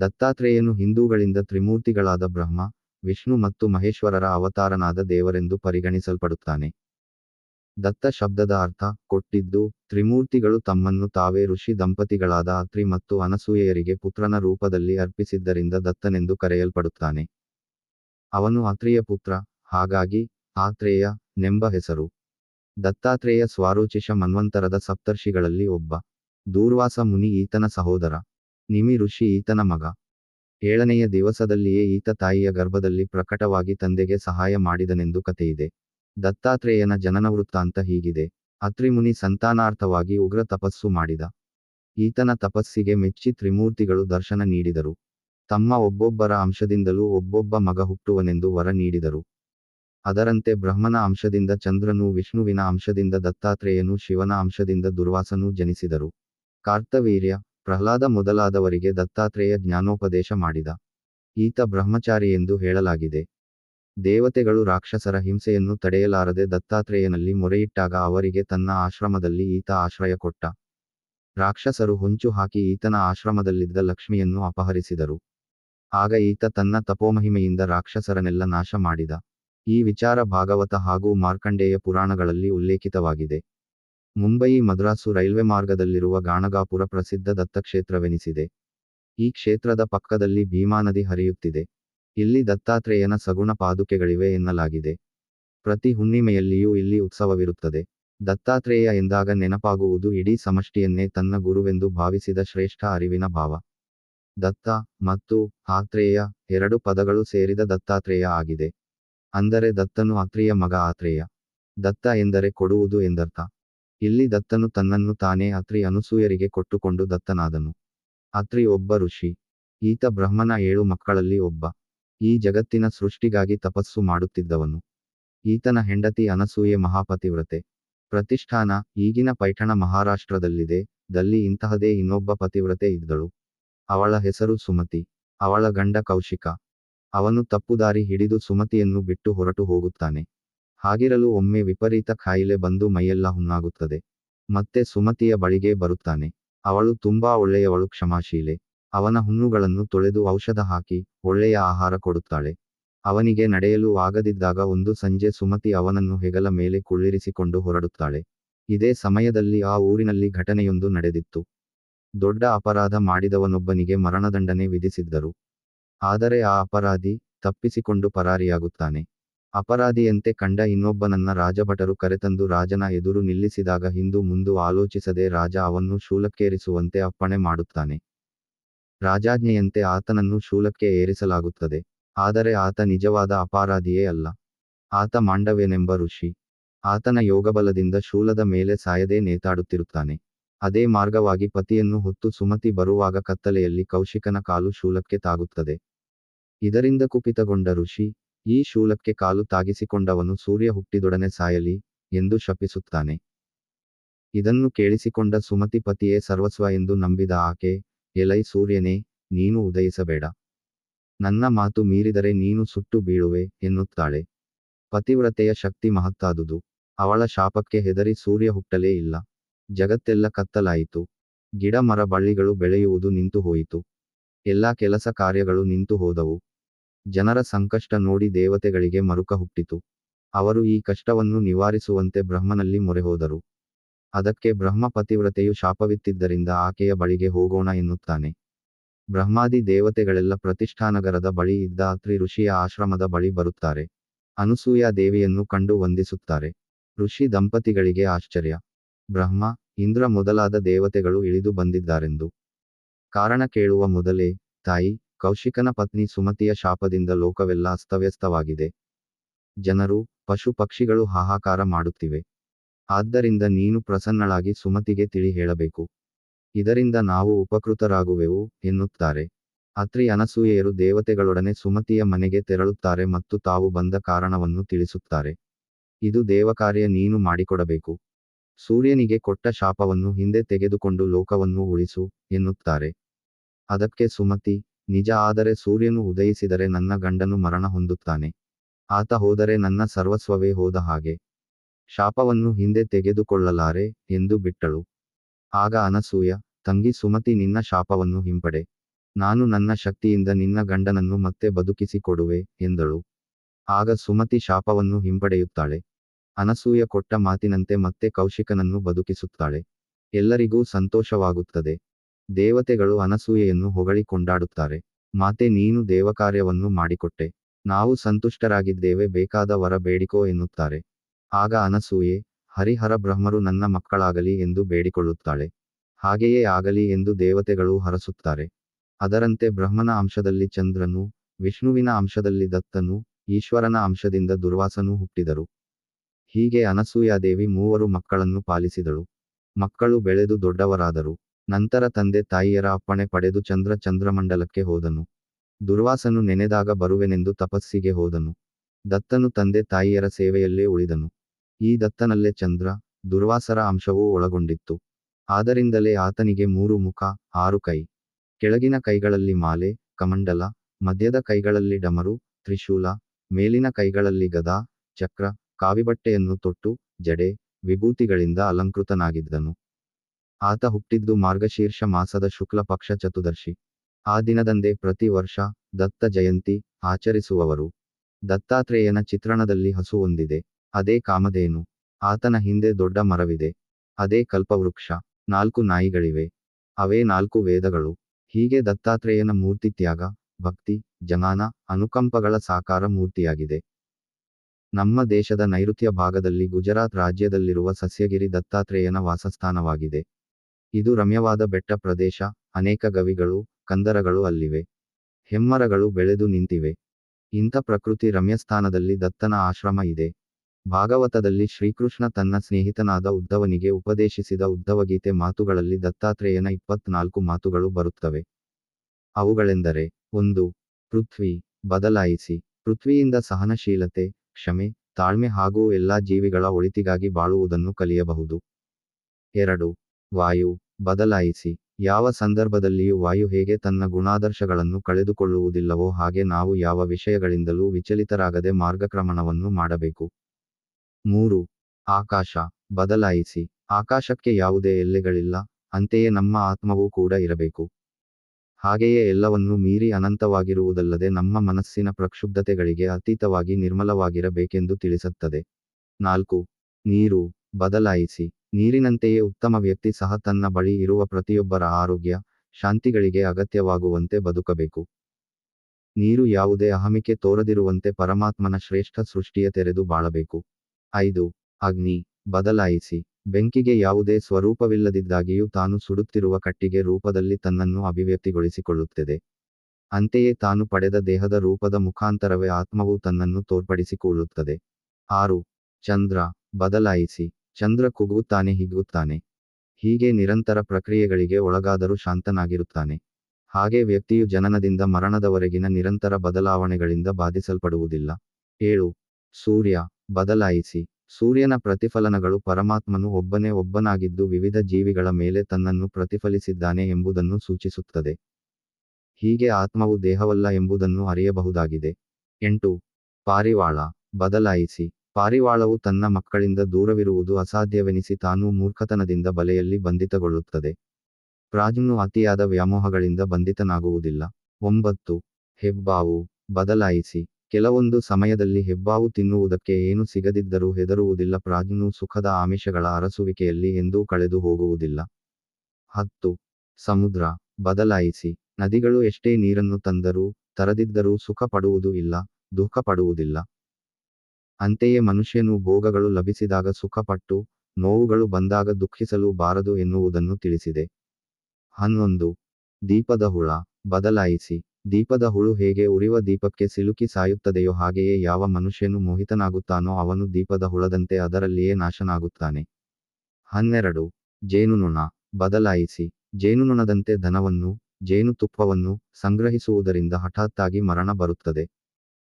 ದತ್ತಾತ್ರೇಯನು ಹಿಂದೂಗಳಿಂದ ತ್ರಿಮೂರ್ತಿಗಳಾದ ಬ್ರಹ್ಮ, ವಿಷ್ಣು ಮತ್ತು ಮಹೇಶ್ವರರ ಅವತಾರನಾದ ದೇವರೆಂದು ಪರಿಗಣಿಸಲ್ಪಡುತ್ತಾನೆ. ದತ್ತ ಶಬ್ದದ ಅರ್ಥ, ಕೊಟ್ಟಿದ್ದು, ತ್ರಿಮೂರ್ತಿಗಳು ತಮ್ಮನ್ನು ತಾವೇ ಋಷಿ ದಂಪತಿಗಳಾದ ಅತ್ರಿ ಮತ್ತು ಅನಸೂಯೆಯರಿಗೆ ಪುತ್ರನ ರೂಪದಲ್ಲಿ ಅರ್ಪಿಸಿದ್ದರಿಂದ ದತ್ತನೆಂದು ಕರೆಯಲ್ಪಡುತ್ತಾನೆ. ಅವನು ಅತ್ರಿಯ ಪುತ್ರ, ಹಾಗಾಗಿ, ಆತ್ರೇಯ ನೆಂಬ ಹೆಸರು. ದತ್ತಾತ್ರೇಯ ಸ್ವಾರೋಚಿಷ ಮನ್ವಂತರದ ಸಪ್ತರ್ಷಿಗಳಲ್ಲಿ ಒಬ್ಬ. ದೂರ್ವಾಸ ಮುನಿ ಈತನ ಸಹೋದರ. ನಿಮಿ ಋಷಿ ಈತನ ಮಗ. ಏಳನೆಯ ದಿವಸದಲ್ಲಿಯೇ ಈತ ತಾಯಿಯ ಗರ್ಭದಲ್ಲಿ ಪ್ರಕಟವಾಗಿ ತಂದೆಗೆ ಸಹಾಯ ಮಾಡಿದನೆಂದು ಕಥೆಯಿದೆ. ದತ್ತಾತ್ರೇಯನ ಜನನ ವೃತ್ತಾಂತ ಹೀಗಿದೆ. ಅತ್ರಿಮುನಿ ಸಂತಾನಾರ್ಥವಾಗಿ ಉಗ್ರ ತಪಸ್ಸು ಮಾಡಿದ. ಈತನ ತಪಸ್ಸಿಗೆ ಮೆಚ್ಚಿ ತ್ರಿಮೂರ್ತಿಗಳು ದರ್ಶನ ನೀಡಿದರು. ತಮ್ಮ ಒಬ್ಬೊಬ್ಬರ ಅಂಶದಿಂದಲೂ ಒಬ್ಬೊಬ್ಬ ಮಗ ಹುಟ್ಟುವನೆಂದು ವರ ನೀಡಿದರು. ಅದರಂತೆ ಬ್ರಹ್ಮನ ಅಂಶದಿಂದ ಚಂದ್ರನು ವಿಷ್ಣುವಿನ ಅಂಶದಿಂದ ದತ್ತಾತ್ರೇಯನು ಶಿವನ ಅಂಶದಿಂದ ದುರ್ವಾಸನೂ ಜನಿಸಿದರು. ಕಾರ್ತವೀರ್ಯ ಪ್ರಹ್ಲಾದ ಮೊದಲಾದವರಿಗೆ ದತ್ತಾತ್ರೇಯ ಜ್ಞಾನೋಪದೇಶ ಮಾಡಿದ. ಈತ ಬ್ರಹ್ಮಚಾರಿ ಎಂದು ಹೇಳಲಾಗಿದೆ. ದೇವತೆಗಳು ರಾಕ್ಷಸರ ಹಿಂಸೆಯನ್ನು ತಡೆಯಲಾರದೆ ದತ್ತಾತ್ರೇಯನಲ್ಲಿ ಮೊರೆಯಿಟ್ಟಾಗ ಅವರಿಗೆ ತನ್ನ ಆಶ್ರಮದಲ್ಲಿ ಈತ ಆಶ್ರಯ ಕೊಟ್ಟ. ರಾಕ್ಷಸರು ಹೊಂಚು ಹಾಕಿ ಈತನ ಆಶ್ರಮದಲ್ಲಿದ್ದ ಲಕ್ಷ್ಮಿಯನ್ನು ಅಪಹರಿಸಿದರು. ಆಗ ಈತ ತನ್ನ ತಪೋಮಹಿಮೆಯಿಂದ ರಾಕ್ಷಸರನ್ನೆಲ್ಲ ನಾಶ ಮಾಡಿದ. ಈ ವಿಚಾರ ಭಾಗವತ ಹಾಗೂ ಮಾರ್ಕಂಡೇಯ ಪುರಾಣಗಳಲ್ಲಿ ಉಲ್ಲೇಖಿತವಾಗಿದೆ. ಮುಂಬಯಿ ಮದ್ರಾಸು ರೈಲ್ವೆ ಮಾರ್ಗದಲ್ಲಿರುವ ಗಾಣಗಾಪುರ ಪ್ರಸಿದ್ಧ ದತ್ತಕ್ಷೇತ್ರವೆನಿಸಿದೆ. ಈ ಕ್ಷೇತ್ರದ ಪಕ್ಕದಲ್ಲಿ ಭೀಮಾ ನದಿ ಹರಿಯುತ್ತಿದೆ. ಇಲ್ಲಿ ದತ್ತಾತ್ರೇಯನ ಸಗುಣ ಪಾದುಕೆಗಳಿವೆ ಎನ್ನಲಾಗಿದೆ. ಪ್ರತಿ ಹುಣ್ಣಿಮೆಯಲ್ಲಿಯೂ ಇಲ್ಲಿ ಉತ್ಸವವಿರುತ್ತದೆ. ದತ್ತಾತ್ರೇಯ ಎಂದಾಗ ನೆನಪಾಗುವುದು ಇಡೀ ಸಮಷ್ಟಿಯನ್ನೇ ತನ್ನ ಗುರುವೆಂದು ಭಾವಿಸಿದ ಶ್ರೇಷ್ಠ ಅರಿವಿನ ಭಾವ. ದತ್ತ ಮತ್ತು ಆತ್ರೇಯ ಎರಡು ಪದಗಳು ಸೇರಿದ ದತ್ತಾತ್ರೇಯ ಆಗಿದೆ. ಅಂದರೆ ದತ್ತನು ಅತ್ರಿಯ ಮಗ ಆತ್ರೇಯ. ದತ್ತ ಎಂದರೆ ಕೊಡುವುದು ಎಂದರ್ಥ. ಇಲ್ಲಿ ದತ್ತನು ತನ್ನನ್ನು ತಾನೇ ಅತ್ರಿ ಅನುಸೂಯರಿಗೆ ಕೊಟ್ಟುಕೊಂಡು ದತ್ತನಾದನು. ಅತ್ರಿ ಒಬ್ಬ ಋಷಿ. ಈತ ಬ್ರಹ್ಮನ ಏಳು ಮಕ್ಕಳಲ್ಲಿ ಒಬ್ಬ. ಈ ಜಗತ್ತಿನ ಸೃಷ್ಟಿಗಾಗಿ ತಪಸ್ಸು ಮಾಡುತ್ತಿದ್ದವನು. ಈತನ ಹೆಂಡತಿ ಅನಸೂಯೆ ಮಹಾಪತಿವ್ರತೆ. ಪ್ರತಿಷ್ಠಾನ, ಈಗಿನ ಪೈಠಣ ಮಹಾರಾಷ್ಟ್ರದಲ್ಲಿದೆ, ದಲ್ಲಿ ಇಂತಹದೇ ಇನ್ನೊಬ್ಬ ಪತಿವ್ರತೆ ಇದ್ದಳು. ಅವಳ ಹೆಸರು ಸುಮತಿ. ಅವಳ ಗಂಡ ಕೌಶಿಕ. ಅವನು ತಪ್ಪುದಾರಿ ಹಿಡಿದು ಸುಮತಿಯನ್ನು ಬಿಟ್ಟು ಹೊರಟು ಹೋಗುತ್ತಾನೆ. ಹಾಗಿರಲು ಒಮ್ಮೆ ವಿಪರೀತ ಕಾಯಿಲೆ ಬಂದು ಮೈಯೆಲ್ಲ ಹುಣ್ಣಾಗುತ್ತದೆ. ಮತ್ತೆ ಸುಮತಿಯ ಬಳಿಗೆ ಬರುತ್ತಾನೆ. ಅವಳು ತುಂಬಾ ಒಳ್ಳೆಯವಳು, ಕ್ಷಮಾಶೀಲೆ. ಅವನ ಹುಣ್ಣುಗಳನ್ನು ತೊಳೆದು ಔಷಧ ಹಾಕಿ ಒಳ್ಳೆಯ ಆಹಾರ ಕೊಡುತ್ತಾಳೆ. ಅವನಿಗೆ ನಡೆಯಲು ಆಗದಿದ್ದಾಗ ಒಂದು ಸಂಜೆ ಸುಮತಿ ಅವನನ್ನು ಹೆಗಲ ಮೇಲೆ ಕುಳ್ಳಿರಿಸಿಕೊಂಡು ಹೊರಡುತ್ತಾಳೆ. ಇದೇ ಸಮಯದಲ್ಲಿ ಆ ಊರಿನಲ್ಲಿ ಘಟನೆಯೊಂದು ನಡೆದಿತ್ತು. ದೊಡ್ಡ ಅಪರಾಧ ಮಾಡಿದವನೊಬ್ಬನಿಗೆ ಮರಣದಂಡನೆ ವಿಧಿಸಿದ್ದರು. ಆದರೆ ಆ ಅಪರಾಧಿ ತಪ್ಪಿಸಿಕೊಂಡು ಪರಾರಿಯಾಗುತ್ತಾನೆ. ಅಪರಾಧಿಯಂತೆ ಕಂಡ ಇನ್ನೊಬ್ಬನನ್ನ ರಾಜಭಟರು ಕರೆತಂದು ರಾಜನ ಎದುರು ನಿಲ್ಲಿಸಿದಾಗ ಹಿಂದು ಮುಂದು ಆಲೋಚಿಸದೆ ರಾಜ ಅವನ್ನು ಶೂಲಕ್ಕೇರಿಸುವಂತೆ ಅಪ್ಪಣೆ ಮಾಡುತ್ತಾನೆ. ರಾಜಾಜ್ಞೆಯಂತೆ ಆತನನ್ನು ಶೂಲಕ್ಕೆ ಏರಿಸಲಾಗುತ್ತದೆ. ಆದರೆ ಆತ ನಿಜವಾದ ಅಪರಾಧಿಯೇ ಅಲ್ಲ. ಆತ ಮಾಂಡವ್ಯನೆಂಬ ಋಷಿ. ಆತನ ಯೋಗಬಲದಿಂದ ಶೂಲದ ಮೇಲೆ ಸಾಯದೆ ನೇತಾಡುತ್ತಿರುತ್ತಾನೆ. ಅದೇ ಮಾರ್ಗವಾಗಿ ಪತಿಯನ್ನು ಹೊತ್ತು ಸುಮತಿ ಬರುವಾಗ ಕತ್ತಲೆಯಲ್ಲಿ ಕೌಶಿಕನ ಕಾಲು ಶೂಲಕ್ಕೆ ತಾಗುತ್ತದೆ. ಇದರಿಂದ ಕುಪಿತಗೊಂಡ ಋಷಿ ಈ ಶೂಲಕ್ಕೆ ಕಾಲು ತಾಗಿಸಿಕೊಂಡವನು ಸೂರ್ಯ ಹುಟ್ಟಿದೊಡನೆ ಸಾಯಲಿ ಎಂದು ಶಪಿಸುತ್ತಾನೆ. ಇದನ್ನು ಕೇಳಿಸಿಕೊಂಡ ಸುಮತಿ ಪತಿಯೇ ಸರ್ವಸ್ವ ಎಂದು ನಂಬಿದ ಆಕೆ, ಎಲೈ ಸೂರ್ಯನೇ, ನೀನು ಉದಯಿಸಬೇಡ. ನನ್ನ ಮಾತು ಮೀರಿದರೆ ನೀನು ಸುಟ್ಟು ಬೀಳುವೆ ಎನ್ನುತ್ತಾಳೆ. ಪತಿವ್ರತೆಯ ಶಕ್ತಿ ಮಹತ್ತಾದುದು. ಅವಳ ಶಾಪಕ್ಕೆ ಹೆದರಿ ಸೂರ್ಯ ಹುಟ್ಟಲೇ ಇಲ್ಲ. ಜಗತ್ತೆಲ್ಲ ಕತ್ತಲಾಯಿತು. ಗಿಡ ಮರ ಬಳ್ಳಿಗಳು ಬೆಳೆಯುವುದು ನಿಂತು ಹೋಯಿತು ಎಲ್ಲಾ ಕೆಲಸ ಕಾರ್ಯಗಳು ನಿಂತು ಹೋದವು ಜನರ ಸಂಕಷ್ಟ ನೋಡಿ ದೇವತೆಗಳಿಗೆ ಮರುಕ ಹುಟ್ಟಿತು ಅವರು ಈ ಕಷ್ಟವನ್ನು ನಿವಾರಿಸುವಂತೆ ಬ್ರಹ್ಮನಲ್ಲಿ ಮೊರೆಹೋದರು. ಅದಕ್ಕೆ ಬ್ರಹ್ಮ ಪತಿವ್ರತೆಯು ಶಾಪವಿತ್ತಿದ್ದರಿಂದ ಆಕೆಯ ಬಳಿಗೆ ಹೋಗೋಣ ಎನ್ನುತ್ತಾನೆ. ಬ್ರಹ್ಮಾದಿ ದೇವತೆಗಳೆಲ್ಲ ಪ್ರತಿಷ್ಠಾನಗರದ ಬಳಿ ಇದ್ದ ಅತ್ರಿ ಋಷಿಯ ಆಶ್ರಮದ ಬಳಿ ಬರುತ್ತಾರೆ. ಅನುಸೂಯ ದೇವಿಯನ್ನು ಕಂಡು ವಂದಿಸುತ್ತಾರೆ. ಋಷಿ ದಂಪತಿಗಳಿಗೆ ಆಶ್ಚರ್ಯ. ಬ್ರಹ್ಮ, ಇಂದ್ರ ಮೊದಲಾದ ದೇವತೆಗಳು ಇಳಿದು ಬಂದಿದ್ದಾರೆಂದು. ಕಾರಣ ಕೇಳುವ ಮೊದಲೇ, ತಾಯಿ ಕೌಶಿಕನ ಪತ್ನಿ ಸುಮತಿಯ ಶಾಪದಿಂದ ಲೋಕವೆಲ್ಲ ಅಸ್ತವ್ಯಸ್ತವಾಗಿದೆ. ಜನರು, ಪಶು ಪಕ್ಷಿಗಳು ಹಾಹಾಕಾರ ಮಾಡುತ್ತಿವೆ. ಆದ್ದರಿಂದ ನೀನು ಪ್ರಸನ್ನಳಾಗಿ ಸುಮತಿಗೆ ತಿಳಿ ಹೇಳಬೇಕು. ಇದರಿಂದ ನಾವು ಉಪಕೃತರಾಗುವೆವು, ಎನ್ನುತ್ತಾರೆ. ಅತ್ರಿ ಅನಸೂಯೆಯರು ದೇವತೆಗಳೊಡನೆ ಸುಮತಿಯ ಮನೆಗೆ ತೆರಳುತ್ತಾರೆ ಮತ್ತು ತಾವು ಬಂದ ಕಾರಣವನ್ನು ತಿಳಿಸುತ್ತಾರೆ. ಇದು ದೇವಕಾರ್ಯ ನೀನು ಮಾಡಿಕೊಡಬೇಕು. ಸೂರ್ಯನಿಗೆ ಕೊಟ್ಟ ಶಾಪವನ್ನು ಹಿಂದೆ ತೆಗೆದುಕೊಂಡು ಲೋಕವನ್ನು ಉಳಿಸು, ಎನ್ನುತ್ತಾರೆ. ಅದಕ್ಕೆ ಸುಮತಿ ನಿಜ ಆದರೆ ಸೂರ್ಯನು ಉದಯಿಸಿದರೆ ನನ್ನ ಗಂಡನು ಮರಣ ಹೊಂದುತ್ತಾನೆ. ಆತ ಹೋದರೆ ನನ್ನ ಸರ್ವಸ್ವವೇ ಹೋದ ಹಾಗೆ. ಶಾಪವನ್ನು ಹಿಂದೆ ತೆಗೆದುಕೊಳ್ಳಲಾರೆ ಎಂದು ಬಿಟ್ಟಳು. ಆಗ ಅನಸೂಯ, ತಂಗಿ ಸುಮತಿ ನಿನ್ನ ಶಾಪವನ್ನು ಹಿಂಪಡೆ. ನಾನು ನನ್ನ ಶಕ್ತಿಯಿಂದ ನಿನ್ನ ಗಂಡನನ್ನು ಮತ್ತೆ ಬದುಕಿಸಿಕೊಡುವೆ ಎಂದಳು. ಆಗ ಸುಮತಿ ಶಾಪವನ್ನು ಹಿಂಪಡೆಯುತ್ತಾಳೆ. ಅನಸೂಯ ಕೊಟ್ಟ ಮಾತಿನಂತೆ ಮತ್ತೆ ಕೌಶಿಕನನ್ನು ಬದುಕಿಸುತ್ತಾಳೆ. ಎಲ್ಲರಿಗೂ ಸಂತೋಷವಾಗುತ್ತದೆ. ದೇವತೆಗಳು ಅನಸೂಯೆಯನ್ನು ಹೊಗಳಿ ಕೊಂಡಾಡುತ್ತಾರೆ ಮಾತೆ, ನೀನು ದೇವಕಾರ್ಯವನ್ನು ಮಾಡಿಕೊಟ್ಟೆ. ನಾವು ಸಂತುಷ್ಟರಾಗಿದ್ದೇವೆ, ಬೇಕಾದ ವರ ಬೇಡಿಕೋ ಎನ್ನುತ್ತಾರೆ. ಆಗ ಅನಸೂಯೆ, ಹರಿಹರ ಬ್ರಹ್ಮರು ನನ್ನ ಮಕ್ಕಳಾಗಲಿ ಎಂದು ಬೇಡಿಕೊಳ್ಳುತ್ತಾಳೆ. ಹಾಗೆಯೇ ಆಗಲಿ ಎಂದು ದೇವತೆಗಳು ಹರಸುತ್ತಾರೆ. ಅದರಂತೆ ಬ್ರಹ್ಮನ ಅಂಶದಲ್ಲಿ ಚಂದ್ರನು, ವಿಷ್ಣುವಿನ ಅಂಶದಲ್ಲಿ ದತ್ತನು, ಈಶ್ವರನ ಅಂಶದಿಂದ ದುರ್ವಾಸನು ಹುಟ್ಟಿದರು. ಹೀಗೆ ಅನಸೂಯಾದೇವಿ ಮೂವರು ಮಕ್ಕಳನ್ನು ಪಾಲಿಸಿದಳು. ಮಕ್ಕಳು ಬೆಳೆದು ದೊಡ್ಡವರಾದರು. ನಂತರ ತಂದೆ ತಾಯಿಯರ ಅಪ್ಪಣೆ ಪಡೆದು ಚಂದ್ರ ಚಂದ್ರಮಂಡಲಕ್ಕೆ ಹೋದನು. ದುರ್ವಾಸನು ನೆನೆದಾಗ ಬರುವೆನೆಂದು ತಪಸ್ಸಿಗೆ ಹೋದನು. ದತ್ತನು ತಂದೆ ತಾಯಿಯರ ಸೇವೆಯಲ್ಲೇ ಉಳಿದನು. ಈ ದತ್ತನಲ್ಲೇ ಚಂದ್ರ, ದುರ್ವಾಸರ ಅಂಶವೂ ಒಳಗೊಂಡಿತ್ತು. ಆದರಿಂದಲೇ ಆತನಿಗೆ ಮೂರು ಮುಖ, ಆರು ಕೈ. ಕೆಳಗಿನ ಕೈಗಳಲ್ಲಿ ಮಾಲೆ, ಕಮಂಡಲ, ಮಧ್ಯದ ಕೈಗಳಲ್ಲಿ ಡಮರು, ತ್ರಿಶೂಲ, ಮೇಲಿನ ಕೈಗಳಲ್ಲಿ ಗದಾ, ಚಕ್ರ, ಕಾವಿಬಟ್ಟೆಯನ್ನು ತೊಟ್ಟು, ಜಡೆ, ವಿಭೂತಿಗಳಿಂದ ಅಲಂಕೃತನಾಗಿದ್ದನು. ಆತ ಹುಟ್ಟಿದ್ದು ಮಾರ್ಗಶೀರ್ಷ ಮಾಸದ ಶುಕ್ಲ ಪಕ್ಷ ಚತುರ್ದಶಿ ಆ ದಿನದಂದೇ ಪ್ರತಿ ವರ್ಷ ದತ್ತ ಜಯಂತಿ ಆಚರಿಸುವವರು. ದತ್ತಾತ್ರೇಯನ ಚಿತ್ರಣದಲ್ಲಿ ಹಸು ಹೊಂದಿದೆ. ಅದೇ ಕಾಮಧೇನು. ಆತನ ಹಿಂದೆ ದೊಡ್ಡ ಮರವಿದೆ. ಅದೇ ಕಲ್ಪವೃಕ್ಷ. ನಾಲ್ಕು ನಾಯಿಗಳಿವೆ. ಅವೇ ನಾಲ್ಕು ವೇದಗಳು. ಹೀಗೆ ದತ್ತಾತ್ರೇಯನ ಮೂರ್ತಿ ತ್ಯಾಗ, ಭಕ್ತಿ, ಜನಾನ, ಅನುಕಂಪಗಳ ಸಾಕಾರ ಮೂರ್ತಿಯಾಗಿದೆ. ನಮ್ಮ ದೇಶದ ನೈಋತ್ಯ ಭಾಗದಲ್ಲಿ ಗುಜರಾತ್ ರಾಜ್ಯದಲ್ಲಿರುವ ಸಸ್ಯಗಿರಿ ದತ್ತಾತ್ರೇಯನ ವಾಸಸ್ಥಾನವಾಗಿದೆ. ಇದು ರಮ್ಯವಾದ ಬೆಟ್ಟ ಪ್ರದೇಶ, ಅನೇಕ ಗವಿಗಳು, ಕಂದರಗಳು ಅಲ್ಲಿವೆ. ಹೆಮ್ಮರಗಳು ಬೆಳೆದು ನಿಂತಿವೆ. ಇಂಥ ಪ್ರಕೃತಿ ರಮ್ಯಸ್ಥಾನದಲ್ಲಿ ದತ್ತನ ಆಶ್ರಮ ಇದೆ. ಭಾಗವತದಲ್ಲಿ ಶ್ರೀಕೃಷ್ಣ ತನ್ನ ಸ್ನೇಹಿತನಾದ ಉದ್ಧವನಿಗೆ ಉಪದೇಶಿಸಿದ ಉದ್ಧವಗೀತೆ ಮಾತುಗಳಲ್ಲಿ ದತ್ತಾತ್ರೇಯನ ಇಪ್ಪತ್ನಾಲ್ಕು ಮಾತುಗಳು ಬರುತ್ತವೆ. ಅವುಗಳೆಂದರೆ, ಒಂದು, ಪೃಥ್ವಿ, ಬದಲಾಯಿಸಿ, ಪೃಥ್ವಿಯಿಂದ ಸಹನಶೀಲತೆ, ಕ್ಷಮೆ, ತಾಳ್ಮೆ ಹಾಗೂ ಎಲ್ಲಾ ಜೀವಿಗಳ ಒಳಿತಿಗಾಗಿ ಬಾಳುವುದನ್ನು ಕಲಿಯಬಹುದು. ಎರಡು ವಾಯು, ಬದಲಾಯಿಸಿ, ಯಾವ ಸಂದರ್ಭದಲ್ಲಿಯೂ ವಾಯು ಹೇಗೆ ತನ್ನ ಗುಣಾದರ್ಶಗಳನ್ನು ಕಳೆದುಕೊಳ್ಳುವುದಿಲ್ಲವೋ ಹಾಗೆ ನಾವು ಯಾವ ವಿಷಯಗಳಿಂದಲೂ ವಿಚಲಿತರಾಗದೆ ಮಾರ್ಗಕ್ರಮಣವನ್ನು ಮಾಡಬೇಕು. ಮೂರು, ಆಕಾಶ, ಬದಲಾಯಿಸಿ, ಆಕಾಶಕ್ಕೆ ಯಾವುದೇ ಎಲ್ಲೆಗಳಿಲ್ಲ, ಅಂತೆಯೇ ನಮ್ಮ ಆತ್ಮವೂ ಕೂಡ ಇರಬೇಕು. ಹಾಗೆಯೇ ಎಲ್ಲವನ್ನೂ ಮೀರಿ ಅನಂತವಾಗಿರುವುದಲ್ಲದೆ ನಮ್ಮ ಮನಸ್ಸಿನ ಪ್ರಕ್ಷುಬ್ಧತೆಗಳಿಗೆ ಅತೀತವಾಗಿ ನಿರ್ಮಲವಾಗಿರಬೇಕೆಂದು ತಿಳಿಸುತ್ತದೆ. ನಾಲ್ಕು, ನೀರು ಬದಲಾಯಿಸಿ. ನೀರಿನಂತೆಯೇ ಉತ್ತಮ ವ್ಯಕ್ತಿ ಸಹ ತನ್ನ ಬಳಿ ಇರುವ ಪ್ರತಿಯೊಬ್ಬರ ಆರೋಗ್ಯ, ಶಾಂತಿಗಳಿಗೆ ಅಗತ್ಯವಾಗುವಂತೆ ಬದುಕಬೇಕು. ನೀರು ಯಾವುದೇ ಅಹಮಿಕೆ ತೋರದಿರುವಂತೆ ಪರಮಾತ್ಮನ ಶ್ರೇಷ್ಠ ಸೃಷ್ಟಿಯ ತೆರೆದು ಬಾಳಬೇಕು. ಐದು, ಅಗ್ನಿ, ಬದಲಾಯಿಸಿ. ಬೆಂಕಿಗೆ ಯಾವುದೇ ಸ್ವರೂಪವಿಲ್ಲದಿದ್ದಾಗಿಯೂ ತಾನು ಸುಡುತ್ತಿರುವ ಕಟ್ಟಿಗೆ ರೂಪದಲ್ಲಿ ತನ್ನನ್ನು ಅಭಿವ್ಯಕ್ತಿಗೊಳಿಸಿಕೊಳ್ಳುತ್ತದೆ. ಅಂತೆಯೇ ತಾನು ಪಡೆದ ದೇಹದ ರೂಪದ ಮುಖಾಂತರವೇ ಆತ್ಮವು ತನ್ನನ್ನು ತೋರ್ಪಡಿಸಿಕೊಳ್ಳುತ್ತದೆ. ಆರು, ಚಂದ್ರ, ಬದಲಾಯಿಸಿ. ಚಂದ್ರ ಕುಗ್ಗುತ್ತಾನೆ, ಹಿಗ್ಗುತ್ತಾನೆ. ಹೀಗೆ ನಿರಂತರ ಪ್ರಕ್ರಿಯೆಗಳಿಗೆ ಒಳಗಾದರೂ ಶಾಂತನಾಗಿರುತ್ತಾನೆ. ಹಾಗೆ ವ್ಯಕ್ತಿಯು ಜನನದಿಂದ ಮರಣದವರೆಗಿನ ನಿರಂತರ ಬದಲಾವಣೆಗಳಿಂದ ಬಾಧಿಸಲ್ಪಡುವುದಿಲ್ಲ. ಏಳು. ಸೂರ್ಯ. ಬದಲಾಯಿಸಿ. ಸೂರ್ಯನ ಪ್ರತಿಫಲನಗಳು ಪರಮಾತ್ಮನು ಒಬ್ಬನೇ ಒಬ್ಬನಾಗಿದ್ದು ವಿವಿಧ ಜೀವಿಗಳ ಮೇಲೆ ತನ್ನನ್ನು ಪ್ರತಿಫಲಿಸಿದ್ದಾನೆ ಎಂಬುದನ್ನು ಸೂಚಿಸುತ್ತದೆ. ಹೀಗೆ ಆತ್ಮವು ದೇಹವಲ್ಲ ಎಂಬುದನ್ನು ಅರಿಯಬಹುದಾಗಿದೆ. ಎಂಟು. ಪಾರಿವಾಳ. ಬದಲಾಯಿಸಿ. ಪಾರಿವಾಳವು ತನ್ನ ಮಕ್ಕಳಿಂದ ದೂರವಿರುವುದು ಅಸಾಧ್ಯವೆನಿಸಿ ತಾನೂ ಮೂರ್ಖತನದಿಂದ ಬಲೆಯಲ್ಲಿ ಬಂಧಿತಗೊಳ್ಳುತ್ತದೆ. ರಾಜನು ಅತಿಯಾದ ವ್ಯಾಮೋಹಗಳಿಂದ ಬಂಧಿತನಾಗುವುದಿಲ್ಲ. ಒಂಬತ್ತು. ಹೆಬ್ಬಾವು. ಬದಲಾಯಿಸಿ. ಕೆಲವೊಂದು ಸಮಯದಲ್ಲಿ ಹೆಬ್ಬಾವು ತಿನ್ನುವುದಕ್ಕೆ ಏನು ಸಿಗದಿದ್ದರೂ ಹೆದರುವುದಿಲ್ಲ. ಪ್ರಾಜ್ನು ಸುಖದ ಆಮಿಷಗಳ ಅರಸುವಿಕೆಯಲ್ಲಿ ಎಂದೂ ಕಳೆದು ಹೋಗುವುದಿಲ್ಲ. ಹತ್ತು. ಸಮುದ್ರ. ಬದಲಾಯಿಸಿ. ನದಿಗಳು ಎಷ್ಟೇ ನೀರನ್ನು ತಂದರೂ, ತರದಿದ್ದರೂ ಸುಖ ಪಡುವುದು ಇಲ್ಲ ದುಃಖ ಪಡುವುದಿಲ್ಲ ಅಂತೆಯೇ ಮನುಷ್ಯನು ಭೋಗಗಳು ಲಭಿಸಿದಾಗ ಸುಖಪಟ್ಟು, ನೋವುಗಳು ಬಂದಾಗ ದುಃಖಿಸಲು ಬಾರದು ಎನ್ನುವುದನ್ನು ತಿಳಿಸಿದೆ. ಹನ್ನೊಂದು. ದೀಪದ ಹುಳ. ಬದಲಾಯಿಸಿ. ದೀಪದ ಹುಳು ಹೇಗೆ ಉರಿವ ದೀಪಕ್ಕೆ ಸಿಲುಕಿ ಸಾಯುತ್ತದೆಯೋ ಹಾಗೆಯೇ ಯಾವ ಮನುಷ್ಯನು ಮೋಹಿತನಾಗುತ್ತಾನೋ ಅವನು ದೀಪದ ಹುಳದಂತೆ ಅದರಲ್ಲಿಯೇ ನಾಶನಾಗುತ್ತಾನೆ. ಹನ್ನೆರಡು. ಜೇನುನೊಣ ಬದಲಾಯಿಸಿ. ಜೇನುನೊಣದಂತೆ ಧನವನ್ನು ಜೇನುತುಪ್ಪವನ್ನು ಸಂಗ್ರಹಿಸುವುದರಿಂದ ಹಠಾತ್ತಾಗಿ ಮರಣ ಬರುತ್ತದೆ.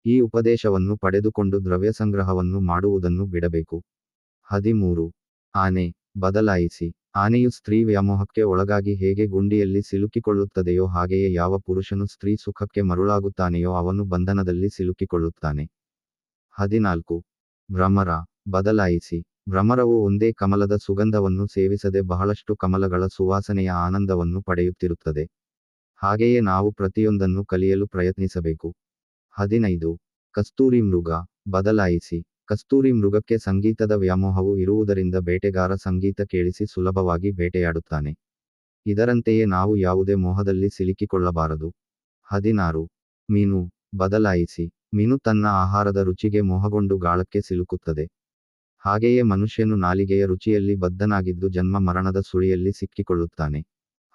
ಈ ಉಪದೇಶವನ್ನು ಪಡೆದುಕೊಂಡು ದ್ರವ್ಯ ಸಂಗ್ರಹವನ್ನು ಮಾಡುವುದನ್ನು ಬಿಡಬೇಕು. ಹದಿಮೂರು. ಆನೆ. ಬದಲಾಯಿಸಿ. ಆನೆಯು ಸ್ತ್ರೀ ವ್ಯಾಮೋಹಕ್ಕೆ ಒಳಗಾಗಿ ಹೇಗೆ ಗುಂಡಿಯಲ್ಲಿ ಸಿಲುಕಿಕೊಳ್ಳುತ್ತದೆಯೋ ಹಾಗೆಯೇ ಯಾವ ಪುರುಷನು ಸ್ತ್ರೀ ಸುಖಕ್ಕೆ ಮರುಳಾಗುತ್ತಾನೆಯೋ ಅವನು ಬಂಧನದಲ್ಲಿ ಸಿಲುಕಿಕೊಳ್ಳುತ್ತಾನೆ. ಹದಿನಾಲ್ಕು. ಭ್ರಮರ. ಬದಲಾಯಿಸಿ. ಭ್ರಮರವು ಒಂದೇ ಕಮಲದ ಸುಗಂಧವನ್ನು ಸೇವಿಸದೆ ಬಹಳಷ್ಟು ಕಮಲಗಳ ಸುವಾಸನೆಯ ಆನಂದವನ್ನು ಪಡೆಯುತ್ತಿರುತ್ತದೆ. ಹಾಗೆಯೇ ನಾವು ಪ್ರತಿಯೊಂದನ್ನು ಕಲಿಯಲು ಪ್ರಯತ್ನಿಸಬೇಕು. ಹದಿನೈದು. ಕಸ್ತೂರಿ ಮೃಗ, ಬದಲಾಯಿಸಿ. ಕಸ್ತೂರಿ ಮೃಗಕ್ಕೆ ಸಂಗೀತದ ವ್ಯಾಮೋಹವು ಇರುವುದರಿಂದ ಬೇಟೆಗಾರ ಸಂಗೀತ ಕೇಳಿಸಿ ಸುಲಭವಾಗಿ ಬೇಟೆಯಾಡುತ್ತಾನೆ. ಇದರಂತೆಯೇ ನಾವು ಯಾವುದೇ ಮೋಹದಲ್ಲಿ ಸಿಲುಕಿಕೊಳ್ಳಬಾರದು. ಹದಿನಾರು. ಮೀನು, ಬದಲಾಯಿಸಿ. ಮೀನು ತನ್ನ ಆಹಾರದ ರುಚಿಗೆ ಮೋಹಗೊಂಡು ಗಾಳಕ್ಕೆ ಸಿಲುಕುತ್ತದೆ. ಹಾಗೆಯೇ ಮನುಷ್ಯನು ನಾಲಿಗೆಯ ರುಚಿಯಲ್ಲಿ ಬದ್ಧನಾಗಿದ್ದು ಜನ್ಮ ಮರಣದ ಸುಳಿಯಲ್ಲಿ ಸಿಕ್ಕಿಕೊಳ್ಳುತ್ತಾನೆ.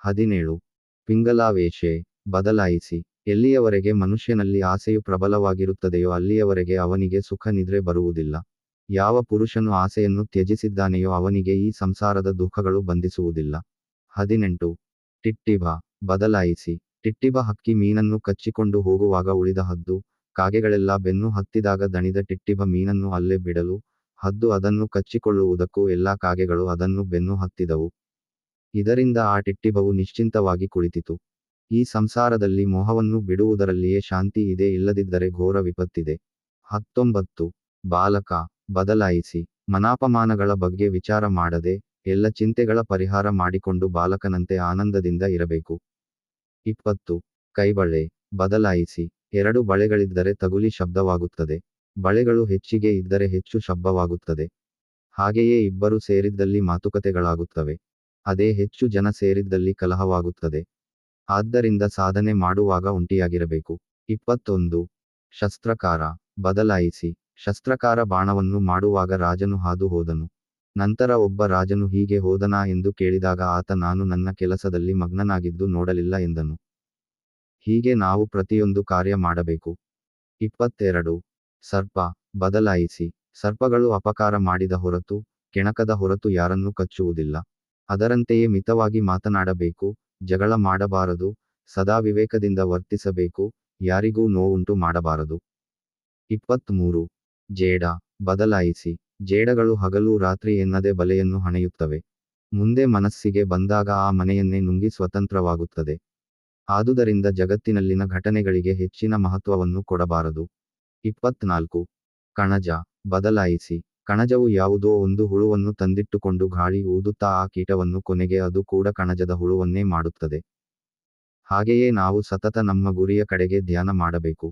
ಹದಿನೇಳು. ಪಿಂಗಲಾವೇಶೆ, ಬದಲಾಯಿಸಿ. ಎಲ್ಲಿಯವರೆಗೆ ಮನುಷ್ಯನಲ್ಲಿ ಆಸೆಯು ಪ್ರಬಲವಾಗಿರುತ್ತದೆಯೋ ಅಲ್ಲಿಯವರೆಗೆ ಅವನಿಗೆ ಸುಖ ನಿದ್ರೆ ಬರುವುದಿಲ್ಲ. ಯಾವ ಪುರುಷನು ಆಸೆಯನ್ನು ತ್ಯಜಿಸಿದ್ದಾನೆಯೋ ಅವನಿಗೆ ಈ ಸಂಸಾರದ ದುಃಖಗಳು ಬಂಧಿಸುವುದಿಲ್ಲ. ಹದಿನೆಂಟು. ಟಿಟ್ಟಿಬ ಬದಲಾಯಿಸಿ. ಟಿಟ್ಟಿಬ ಹಕ್ಕಿ ಮೀನನ್ನು ಕಚ್ಚಿಕೊಂಡು ಹೋಗುವಾಗ ಉಳಿದ ಹದ್ದು, ಕಾಗೆಗಳೆಲ್ಲ ಬೆನ್ನು ಹತ್ತಿದಾಗ ದಣಿದ ಟಿಟ್ಟಿಬ ಮೀನನ್ನು ಅಲ್ಲೇ ಬಿಡಲು, ಹದ್ದು ಅದನ್ನು ಕಚ್ಚಿಕೊಳ್ಳುವುದಕ್ಕೂ ಎಲ್ಲಾ ಕಾಗೆಗಳು ಅದನ್ನು ಬೆನ್ನು ಹತ್ತಿದವು. ಇದರಿಂದ ಆ ಟಿಟ್ಟಿಬವು ನಿಶ್ಚಿಂತವಾಗಿ ಕುಳಿತಿತು. ಈ ಸಂಸಾರದಲ್ಲಿ ಮೋಹವನ್ನು ಬಿಡುವುದರಲ್ಲಿಯೇ ಶಾಂತಿ ಇದೆ ಇಲ್ಲದಿದ್ದರೆ ಘೋರ ವಿಪತ್ತಿದೆ. ಹತ್ತೊಂಬತ್ತು. ಬಾಲಕ, ಬದಲಾಯಿಸಿ, ಮನಾಪಮಾನಗಳ ಬಗ್ಗೆ ವಿಚಾರ ಮಾಡದೆ, ಎಲ್ಲ ಚಿಂತೆಗಳ ಪರಿಹಾರ ಮಾಡಿಕೊಂಡು ಬಾಲಕನಂತೆ ಆನಂದದಿಂದ ಇರಬೇಕು. ಇಪ್ಪತ್ತು. ಕೈಬಳೆ, ಬದಲಾಯಿಸಿ, ಎರಡು ಬಳೆಗಳಿದ್ದರೆ ತಗುಲಿ ಶಬ್ದವಾಗುತ್ತದೆ. ಬಳೆಗಳು ಹೆಚ್ಚಿಗೆ ಇದ್ದರೆ ಹೆಚ್ಚು ಶಬ್ದವಾಗುತ್ತದೆ. ಹಾಗೆಯೇ ಇಬ್ಬರು ಸೇರಿದ್ದಲ್ಲಿ ಮಾತುಕತೆಗಳಾಗುತ್ತವೆ. ಅದೇ ಹೆಚ್ಚು ಜನ ಸೇರಿದ್ದಲ್ಲಿ ಕಲಹವಾಗುತ್ತದೆ. ಆದ್ದರಿಂದ ಸಾಧನೆ ಮಾಡುವಾಗ ಒಂಟಿಯಾಗಿರಬೇಕು. ಇಪ್ಪತ್ತೊಂದು. ಶಸ್ತ್ರಕಾರ. ಬದಲಾಯಿಸಿ. ಶಸ್ತ್ರಕಾರ ಬಾಣವನ್ನು ಮಾಡುವಾಗ ರಾಜನು ಹಾದು ಹೋದನು. ನಂತರ ಒಬ್ಬ ರಾಜನು ಹೀಗೆ ಹೋದನಾ ಎಂದು ಕೇಳಿದಾಗ ಆತ, ನಾನು ನನ್ನ ಕೆಲಸದಲ್ಲಿ ಮಗ್ನನಾಗಿದ್ದು ನೋಡಲಿಲ್ಲ ಎಂದನು. ಹೀಗೆ ನಾವು ಪ್ರತಿಯೊಂದು ಕಾರ್ಯ ಮಾಡಬೇಕು. ಇಪ್ಪತ್ತೆರಡು. ಸರ್ಪ. ಬದಲಾಯಿಸಿ. ಸರ್ಪಗಳು ಅಪಕಾರ ಮಾಡಿದ ಹೊರತು, ಕೆಣಕದ ಹೊರತು ಯಾರನ್ನೂ ಕಚ್ಚುವುದಿಲ್ಲ. ಅದರಂತೆಯೇ ಮಿತವಾಗಿ ಮಾತನಾಡಬೇಕು. ಜಗಳ ಮಾಡಬಾರದು, ಸದಾ ವಿವೇಕದಿಂದ ವರ್ತಿಸಬೇಕು, ಯಾರಿಗೂ ನೋವುಂಟು ಮಾಡಬಾರದು. ಇಪ್ಪತ್ತ್ಮೂರು ಜೇಡ. ಬದಲಾಯಿಸಿ. ಜೇಡಗಳು ಹಗಲು ರಾತ್ರಿ ಎನ್ನದೆ ಬಲೆಯನ್ನು ಹಣೆಯುತ್ತವೆ. ಮುಂದೆ ಮನಸ್ಸಿಗೆ ಬಂದಾಗ ಆ ಮನೆಯನ್ನೇ ನುಂಗಿ ಸ್ವತಂತ್ರವಾಗುತ್ತದೆ. ಆದುದರಿಂದ ಜಗತ್ತಿನಲ್ಲಿನ ಘಟನೆಗಳಿಗೆ ಹೆಚ್ಚಿನ ಮಹತ್ವವನ್ನು ಕೊಡಬಾರದು. ಇಪ್ಪತ್ನಾಲ್ಕು. ಕಣಜ. ಬದಲಾಯಿಸಿ. ಕಣಜವು ಯಾವುದೋ ಒಂದು ಹುಳುವನ್ನು ತಂದಿಟ್ಟುಕೊಂಡು ಗಾಳಿ ಊದುತ್ತಾ ಆ ಕೀಟವನ್ನು ಕೊನೆಗೆ ಅದು ಕೂಡ ಕಣಜದ ಹುಳುವನ್ನೇ ಮಾಡುತ್ತದೆ. ಹಾಗೆಯೇ ನಾವು ಸತತ ನಮ್ಮ ಗುರಿಯ ಕಡೆಗೆ ಧ್ಯಾನ ಮಾಡಬೇಕು.